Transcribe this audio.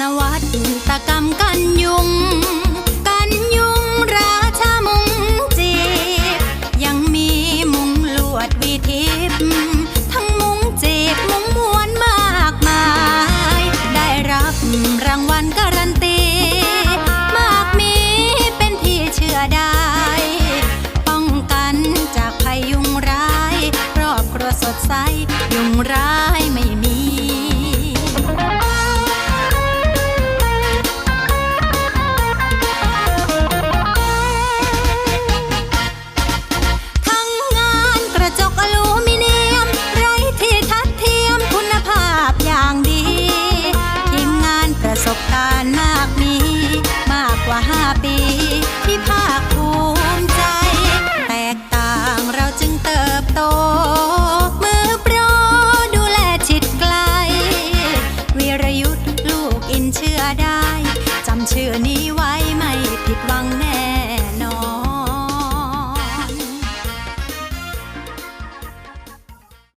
นวัตกรรมกันยุง กันยุงราชามุงจีบ ยังมีมุงลวดวีทิพทั้งมุงจีบมุงมวนมากมาย ได้รับรางวัลการันตี มากมีเป็นที่เชื่อได้ ป้องกันจากภัยยุงร้ายครอบครัวสดใสยุงร้าย ปีที่ภาคภูมิใจ แตกต่างเราจึงเติบโต มือโปรดูแลชิดไกล วีรยุทธ์ลูกอินเชื่อได้ จำชื่อนี้ไว้ไม่ผิดหวังแน่